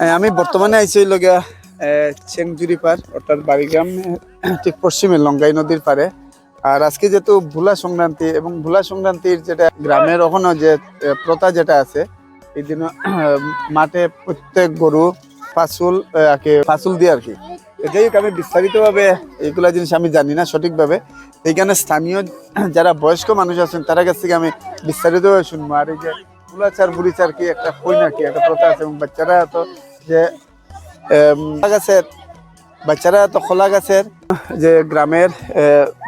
আমি বর্তমানে আইছি লগিয়া চেংজুরি পার অর্থাৎ বাড়িগ্রাম, ঠিক পশ্চিমে লঙ্গাই নদীর পারে আর আজকে যেহেতু ভোলা সংক্রান্তি এবং ভোলা সংক্রান্তির যেটা গ্রামের ওখানে যে প্রথা যেটা আছে, এই দিন মাঠে প্রত্যেক গরু ফাসুল কি ফাসুল দিয়ে আর কি। যাই হোক, আমি বিস্তারিতভাবে এইগুলা জিনিস আমি জানি না সঠিকভাবে। এইখানে স্থানীয় যারা বয়স্ক মানুষ আছেন, তারা কাছ থেকে আমি বিস্তারিতভাবে শুনব। আর এই যে বুলাচার বুড়িচার কি একটা কই নাকি একটা প্রথা আছে এবং বাচ্চারা তো যে গাছের, বাচ্চারা তো খোলা গাছের, যে গ্রামের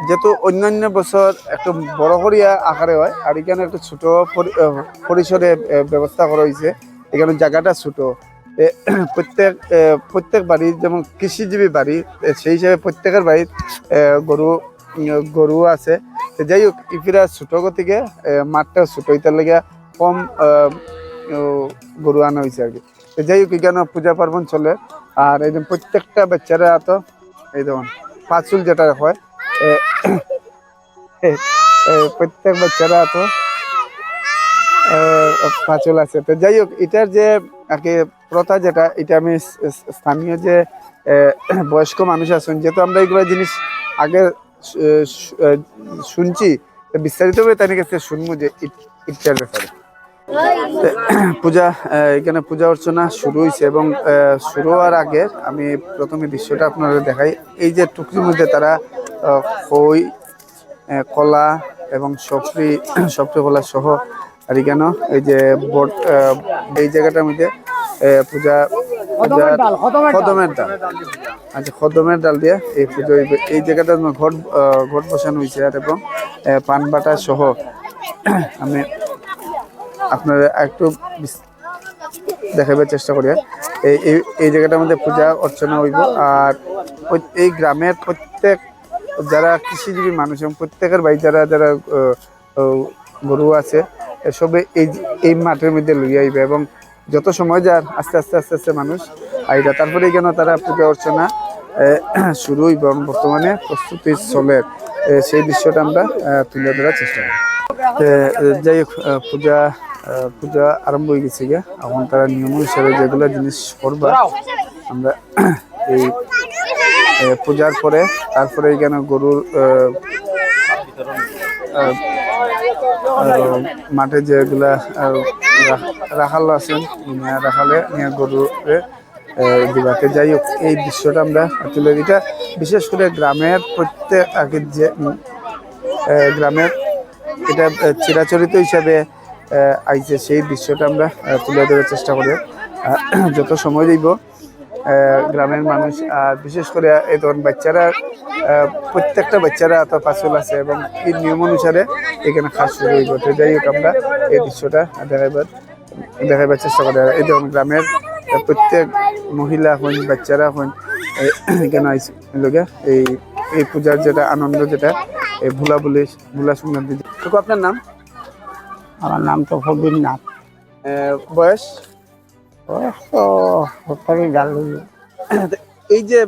যেহেতু অন্যান্য বছর একটু বড় করিয়া আকারে হয়, আর এখানে একটু ছোট পরি- পরিসরে ব্যবস্থা করা হয়েছে, এখানে জায়গাটা ছোট। প্রত্যেক প্রত্যেক বাড়ির যেমন কৃষিজীবী বাড়ি সেই হিসাবে প্রত্যেকের বাড়ির গরু গরু আছে। যাই হোক ইফিরা ছোট গতিকে মাঠটা ছোট ইতার লেগে কম গরু আনা হয়েছে আর কি। তো যাই হোক এখানে পূজা পার্বণ চলে। আর এই প্রত্যেকটা বাচ্চারা তো, এই দেখুন, পাঁচুল যেটা হয় প্রত্যেক বাচ্চারা তো পাঁচুল আছে। তো যাই হোক, এটার যে কি প্রথা যেটা, এটা আমি স্থানীয় যে বয়স্ক মানুষ আছেন, যেহেতু আমরা এগুলো জিনিস আগে শুনছি বিস্তারিতভাবে তাদের কাছে শুনব যে ইট- ইটার ব্যাপারে। পূজা এখানে পূজা অর্চনা শুরু হয়েছে এবং শুরু হওয়ার আগে আমি প্রথমে দৃশ্যটা আপনাদের দেখাই। এই যে টুকরির মধ্যে তারা খই কলা এবং সফরি সফরি কলা সহ আর এখানে এই যে বট এই জায়গাটার মধ্যে পূজা খদমের ডাল আচ্ছা খদমের ডাল দিয়ে এই পুজো এই জায়গাটা ঘট ঘট বসানো হয়েছে আর এবং পান বাটা সহ আমি আপনারা একটু দেখাবার চেষ্টা করি এই, এই- জায়গাটার মধ্যে পূজা, অর্চনা হইব। আর এই গ্রামের প্রত্যেক, যারা কৃষিজীবী মানুষ এবং প্রত্যেকের বাড়ি যারা যারা গরু আছে এসবে এই এই মাঠের মধ্যে লইয়া আইবে এবং যত সময় যার আস্তে আস্তে আস্তে আস্তে মানুষ আইবা তারপরে কেন তারা পূজা, অর্চনা শুরু এবং বর্তমানে প্রস্তুতি চলে। সেই দৃশ্যটা আমরা তুলে ধরার চেষ্টা করি। যাই হোক পূজা পূজা আরম্ভ হয়ে গেছে গিয়া এখন তারা নিয়ম হিসাবে যেগুলো জিনিস করবা, আমরা এই পূজার পরে, তারপরে এখানে গরুর মাঠে যেগুলা রাখাল আছেন রাখালে নিয়ে গরুরে দিবাকে যাই হোক, এই দৃশ্যটা আমরা তুলে দিই। এটা বিশেষ করে গ্রামের প্রত্যেক, আগে যে গ্রামের, এটা চিরাচরিত হিসাবে আইছে সেই দৃশ্যটা আমরা তুলে ধরার চেষ্টা করি। যত সময় দিব গ্রামের মানুষ, আর বিশেষ করে এই ধরুন বাচ্চারা প্রত্যেকটা বাচ্চারা এত পাশল আছে এবং এই নিয়ম অনুসারে এখানে খাস শুরু হইব তো যাই হোক, আমরা এই দৃশ্যটা দেখাইবার দেখাইবার চেষ্টা করি। এই ধরুন গ্রামের প্রত্যেক মহিলা হন বাচ্চারা হন আইসি লগে এই এই পূজার যেটা আনন্দ, যেটা এই ভোলা বলে ভোলা সংক্রান্তি আপনার নাম? আমার নাম তো ফবির নাথ বয়স? বয়স তো সত্তরই ডাল এই যে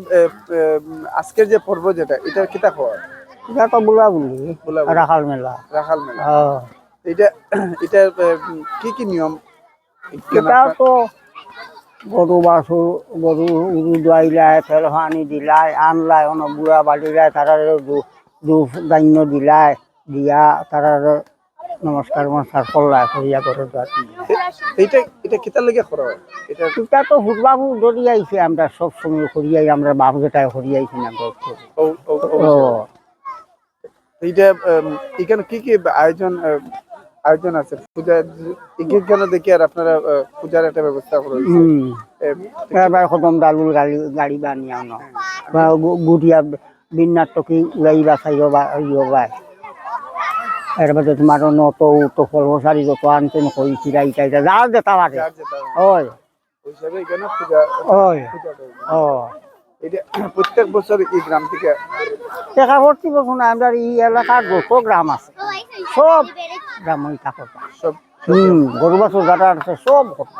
আজকের যে পর্ব যেটা এটা কিতা হয় এটা তো বুলা বুলি রাখাল মেলা। রাখাল মেলা। এটা এটা কি কি নিয়ম? এটা তো গরু বাছু গরু উরু দুয়াইলাই তেল পানি দিলাই আনলাই অন বুঢ়া বালিলাই তারা দুখ দান্য দিলাই দিয়া তারা নমস্কার নমস্কার করলাই করিয়া করে এইটা এটা কিতা লেগে করা এটা এটা তো হুটবাবু দৌড়ি আইছে আমরা সব সময় করিয়াই আমরা বাপ যেটাই করিয়াইছি না এইটা এখানে কি কি আয়োজন আয়োজন আছে? পূজা এখানে দেখি আর আপনারা পূজার একটা ব্যবস্থা করে দিয়েছেন। হুম। এম, এবার খতম দালুল গাড়ি গাড়ি বানিয়ে আনো। বা গুটিয়া বিন্যার টকি উড়াই বা চাইব বা ইয়ে বা এর বাদে তোমার নত তো ফল সারি যত আনতেন কই চিরা ইটা ইটা যা যার যেটা ওই। ওই ও। প্রত্যেক বছর এই গ্রাম থেকে দেখা ভর্তি বসুন আমরা এই এলাকার যত গ্রাম আছে সব গ্রাম ওই থাকো সব হুম গরু বাছুর যারা আছে সব করতো।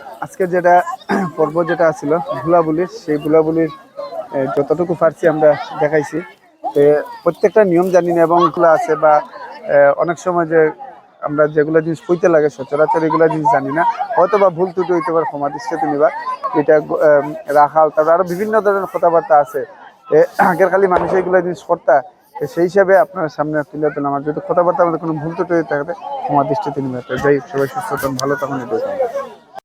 আজকে যেটা পর্ব যেটা ছিল ভুলাবুলির সেই ভুলাবুলির যতটুকু পারছি আমরা দেখাইছি। তো প্রত্যেকটা নিয়ম জানি না এবং আছে বা অনেক সময় যে আমরা যেগুলো জিনিস কইতে লাগে সচরাচর এগুলো জিনিস জানি না। হয়তো বা ভুল ত্রুটি হইতে পারে ক্ষমা দৃষ্টিতে নিবা। এটা এম, রাখাল তারপর আরও বিভিন্ন ধরনের কথাবার্তা আছে। আগের খালি মানুষ এগুলো জিনিস করতা সেই হিসাবে আপনার সামনে তুলে দিলাম আমার যদি কথাবার্তা আমাদের কোনো ভুল ত্রুটি থাকে ক্ষমা দৃষ্টিতে নিবে। যাই সবাই সুস্থ ভালো এটাই কামনা।